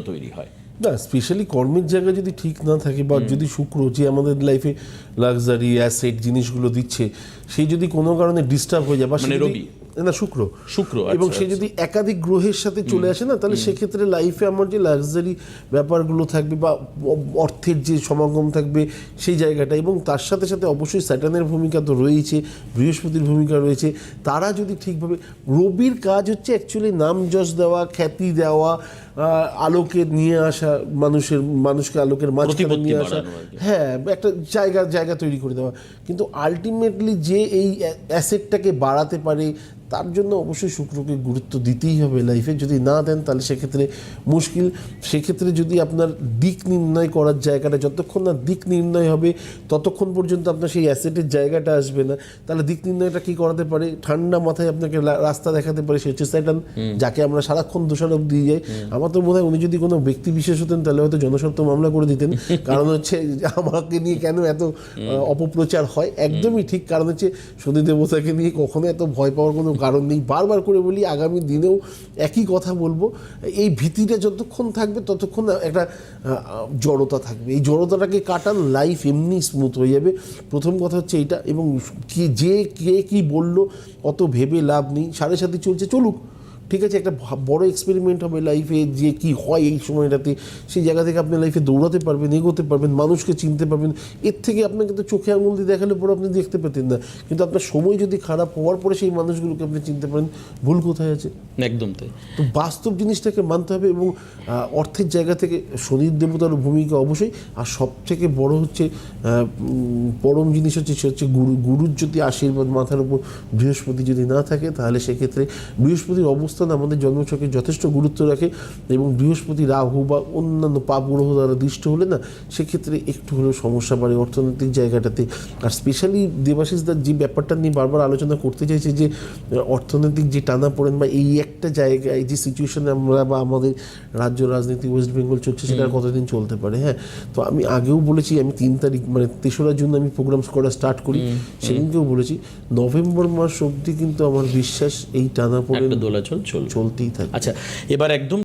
তৈরি হয় না স্পেশালি কর্মের জায়গা যদি ঠিক না থাকে বা যদি শুক্র যে আমাদের লাইফে লাক্সারি অ্যাসেট জিনিসগুলো দিচ্ছে সেই যদি কোনো কারণে ডিস্টার্ব হয়ে যায় বা মানে রবি? না শুক্র। শুক্র, এবং আচ্ছা, সে যদি একাধিক গ্রহের সাথে চলে আসে না তাহলে সেক্ষেত্রে লাইফে আমার যে লাক্সারি ব্যাপারগুলো থাকবে বা অর্থের যে সমাগম থাকবে সেই জায়গাটা এবং তার সাথে সাথে অবশ্যই স্যাটানের ভূমিকা তো রয়েছে বৃহস্পতির ভূমিকা রয়েছে তারা যদি ঠিকভাবে রবির কাজ হচ্ছে অ্যাকচুয়ালি নাম যশ দেওয়া খ্যাতি দেওয়া আলোকে নিয়ে আসা মানুষের মানুষকে আলোকের মাঝখানে নিয়ে আসা। হ্যাঁ একটা জায়গা জায়গা তৈরি করে দেওয়া। কিন্তু আলটিমেটলি যে এই অ্যাসেটটাকে বাড়াতে পারে তার জন্য অবশ্যই শুক্রকে গুরুত্ব দিতেই হবে লাইফে যদি না দেন তাহলে সেক্ষেত্রে মুশকিল। সেক্ষেত্রে যদি আপনার দিক নির্ণয় করার জায়গাটা যতক্ষণ না দিক নির্ণয় হবে ততক্ষণ পর্যন্ত আপনার সেই অ্যাসেটের জায়গাটা আসবে না। তাহলে দিক নির্ণয়টা কি করাতে পারে? ঠান্ডা মাথায় আপনাকে রাস্তা দেখাতে পারে সে হচ্ছে স্যাটান যাকে আমরা সারাক্ষণ দোষারোপ দিয়ে যাই। আমার তো বোধ হয় উনি যদি কোনো ব্যক্তি বিশেষ হতেন তাহলে হয়তো জনস্বার্থ মামলা করে দিতেন। কারণ হচ্ছে যে আমাকে নিয়ে কেন এত অপপ্রচার হয়? একদমই ঠিক। কারণ হচ্ছে শনি দেবতাকে নিয়ে কখনো এত ভয় পাওয়ার কোনো কারণ নেই। বারবার করে বলি, আগামী দিনেও একই কথা বলব। এই ভীতিটা যতক্ষণ থাকবে, ততক্ষণ একটা জড়তা থাকবে। এই জড়তাটাকে কাটান লাইফ এমনি স্মুথ হয়ে যাবে। প্রথম কথা হচ্ছে এইটা এবং কি, যে কে কী বলল, অত ভেবে লাভ নেই। সাড়ে সাথে চলছে, চলুক। ঠিক আছে একটা বড় এক্সপেরিমেন্ট হবে লাইফে যে কি হয় এই সময়টাতে। সেই জায়গা থেকে আপনি লাইফে দৌড়াতে পারবেন এগোতে পারবেন মানুষকে চিনতে পারবেন। এর থেকে আপনাকে তো চোখে আঙুল দিয়ে দেখালে পরে আপনি দেখতে পেতেন না। কিন্তু আপনার সময় যদি খারাপ হওয়ার পরে সেই মানুষগুলোকে আপনি চিনতে পারেন ভুল কোথায় আছে? একদম তাই। তো বাস্তব জিনিসটাকে মানতে হবে এবং অর্থের জায়গা থেকে শনির দেবতার ভূমিকা অবশ্যই। আর সব থেকে বড় হচ্ছে পরম জিনিস হচ্ছে সে হচ্ছে গুরু গুরুর যদি আশীর্বাদ মাথার উপর বৃহস্পতি যদি না থাকে তাহলে সেক্ষেত্রে বৃহস্পতির অবস্থান আমাদের জন্মছকে যথেষ্ট গুরুত্ব রাখে এবং বৃহস্পতি রাহু বা অন্যান্য পাপ গ্রহ দ্বারা দৃষ্ট হলে না সেক্ষেত্রে একটু হলেও সমস্যা বাড়ে অর্থনৈতিক জায়গাটাতে। আর স্পেশালি দেবাশিস দার যে ব্যাপারটা নিয়ে বারবার আলোচনা করতে চাইছে যে অর্থনৈতিক যে টানা পড়েন বা এই একটা জায়গায় যে সিচুয়েশনে আমরা বা আমাদের রাজ্য রাজনীতি ওয়েস্ট বেঙ্গল চলছে সেটা কতদিন চলতে পারে হ্যাঁ? তো আমি আগেও বলেছি আমি তিন তারিখ মানে তেসরা জুন আমি প্রোগ্রাম করা স্টার্ট করি সেদিনকেও বলেছি নভেম্বর মাস অবধি কিন্তু আমার বিশ্বাস এই টানা পড়ে দোলাচল চলতেই থাকে আচ্ছা এবার একদম